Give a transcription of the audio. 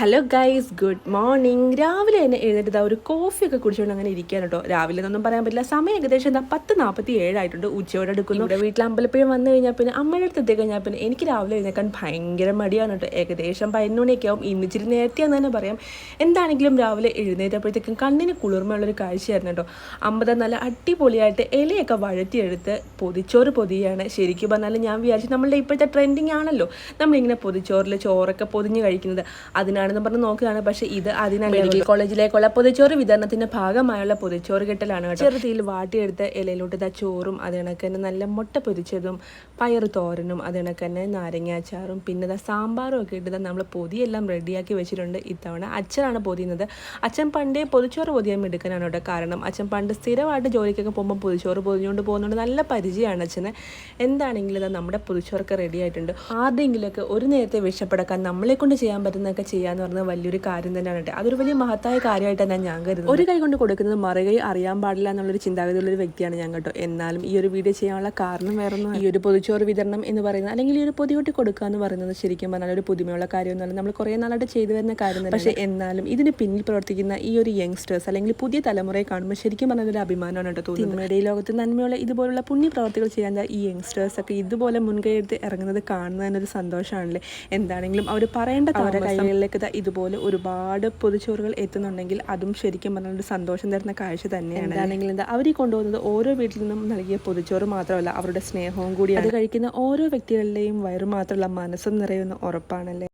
Hello guys good morning രാവിലെ തന്നെ എഴുന്നേറ്റ് ഒരു കോഫി ഒക്കെ കുടിച്ചുകൊണ്ട് അങ്ങനെ ഇരിക്കാൻ കേട്ടോ. രാവിലെ ഒന്നും പറയാൻ പറ്റില്ല. സമയം ഏകദേശം എന്താ പത്ത് നാൽപ്പത്തി ഏഴായിട്ടുണ്ട് ഉച്ചയോടെ എടുക്കുന്നു. ഇവിടെ വീട്ടിൽ അമ്പലപ്പുഴ വന്നു കഴിഞ്ഞാൽ പിന്നെ അമ്മയുടെ അടുത്ത് എത്തി കഴിഞ്ഞാൽ പിന്നെ എനിക്ക് രാവിലെ എഴുന്നേക്കാൻ ഭയങ്കര മടിയാണ് കേട്ടോ. ഏകദേശം പതിനൊന്ന് മണിയൊക്കെ ആവും ഇന്നിച്ചിരി നേരത്തെയാന്ന് തന്നെ പറയാം. എന്താണെങ്കിലും രാവിലെ എഴുന്നേറ്റപ്പോഴത്തേക്കും കണ്ണിന് കുളിർമയുള്ളൊരു കാഴ്ചയായിരുന്നു കേട്ടോ. അമ്പത നല്ല അടിപൊളിയായിട്ട് ഇലയൊക്കെ വഴറ്റിയെടുത്ത് പൊതിച്ചോറ് പൊതിയാണ്. ശരിക്കും പറഞ്ഞാൽ ഞാൻ വിചാരിച്ചു നമ്മളുടെ ഇപ്പോഴത്തെ ട്രെൻഡിങ് ആണല്ലോ. നമ്മളിങ്ങനെ പൊതിച്ചോറിൽ ചോറൊക്കെ പൊതിഞ്ഞ് കഴിക്കുന്നത്. അതിനാണെന്ന് പറഞ്ഞ് നോക്കുകയാണ്. പക്ഷേ ഇത് അതിനാണ് മെഡിക്കൽ കോളേജിലേക്കുള്ള പൊതിച്ചോറ് വിതരണത്തിന്റെ ഭാഗമായുള്ള പൊതിച്ചോറ് കിട്ടലാണ് കേട്ടോ. ചെറുതീയിൽ വാട്ടിയെടുത്ത് ഇലയിലോട്ട് ഇതാ ചോറും അത് കണക്ക് തന്നെ നല്ല മുട്ട പൊരിച്ചതും പയർ തോരനും അത് കണക്ക് തന്നെ നാരങ്ങാച്ചാറും പിന്നെ ഇതാ സാമ്പാറും ഒക്കെ ഇട്ട് നമ്മൾ പൊതിയെല്ലാം റെഡിയാക്കി വെച്ചിട്ടുണ്ട്. ഇത്തവണ അച്ഛനാണ് പൊതിയുന്നത്. അച്ഛൻ പണ്ടേ പൊതിച്ചോറ് പൊതിയാൻ എടുക്കാനാണ് കേട്ടോ. കാരണം അച്ഛൻ പണ്ട് സ്ഥിരമായിട്ട് ജോലിക്കൊക്കെ പോകുമ്പോൾ പൊതിച്ചോറ് പൊതിഞ്ഞുകൊണ്ട് പോകുന്നുണ്ട് നല്ല പരിചയമാണ് അച്ഛന്. എന്താണെങ്കിലും ഇതാ നമ്മുടെ പൊതിച്ചോറൊക്കെ റെഡി ആയിട്ടുണ്ട് ആരുടെയെങ്കിലുമൊക്കെ ഒരു നേരത്തെ വിഷപ്പെടക്കാൻ നമ്മളെ കൊണ്ട് ചെയ്യാൻ പറ്റുന്നതൊക്കെ ചെയ്യാന്ന് പറഞ്ഞത് വലിയൊരു കാര്യം തന്നെയാണ് കേട്ടോ. അതൊരു വലിയ മഹത്തായ കാര്യമായിട്ട് തന്നെ ഞാൻ കരുതുന്നത്. ഒരു കൈ കൊണ്ട് കൊടുക്കുന്നത് മറുകൈ അറിയാൻ പാടില്ല എന്നുള്ളൊരു ചിന്താഗതിയുള്ള ഒരു വ്യക്തിയാണ് ഞാൻ കേട്ടോ. എന്നാലും ഈ ഒരു വീഡിയോ ചെയ്യാനുള്ള കാരണം വേറെ ഈ ഒരു പൊതുച്ചോറ് വിതരണം എന്ന് പറയുന്നത് അല്ലെങ്കിൽ ഈ ഒരു പൊതികൊട്ടി കൊടുക്കുക എന്ന് പറയുന്നത് ശരിക്കും പറഞ്ഞാൽ ഒരു പുതുമയുള്ള കാര്യമൊന്നുമല്ല. നമ്മൾ കുറേ നാളായിട്ട് ചെയ്തു വരുന്ന കാര്യം പക്ഷേ എന്നാലും ഇതിന് പിന്നിൽ പ്രവർത്തിക്കുന്ന ഈ ഒരു യങ്സ്റ്റേഴ്സ് അല്ലെങ്കിൽ പുതിയ തലമുറയെ കാണുമ്പോൾ ശരിക്കും പറഞ്ഞാൽ ഒരു അഭിമാനമാണ് കേട്ടോ തോന്നുന്നത്. ഈ ലോകത്ത് നന്മയുള്ള ഇതുപോലുള്ള പുണ്യ പ്രവർത്തികൾ ചെയ്യാൻ ഈ യങ്സ്റ്റേഴ്സ് ഒക്കെ ഇതുപോലെ മുൻകൈ എടുത്ത് ഇറങ്ങുന്നത് കാണുന്നതിനൊരു സന്തോഷമാണല്ലേ? എന്താണെങ്കിലും അവർ പറയേണ്ട അവരുടെ കൈകളിലേക്ക് ദാ ഇതുപോലെ ഒരുപാട് പൊതിച്ചോറുകൾ എത്തുന്നുണ്ടെങ്കിൽ അതും ശരിക്കും പറഞ്ഞാൽ ഒരു സന്തോഷം തരുന്ന കാഴ്ച തന്നെയാണ്. എന്താണെങ്കിലും എന്താ അവർ കൊണ്ടുപോകുന്നത് ഓരോ വീട്ടിൽ നിന്നും നൽകിയ പൊതിച്ചോറ് മാത്രമല്ല അവരുടെ സ്നേഹവും കൂടി അത് കഴിക്കുന്ന ഓരോ വ്യക്തികളുടെയും വയറു മാത്രമല്ല മനസ്സും നിറയുന്ന ഉറപ്പാണല്ലേ?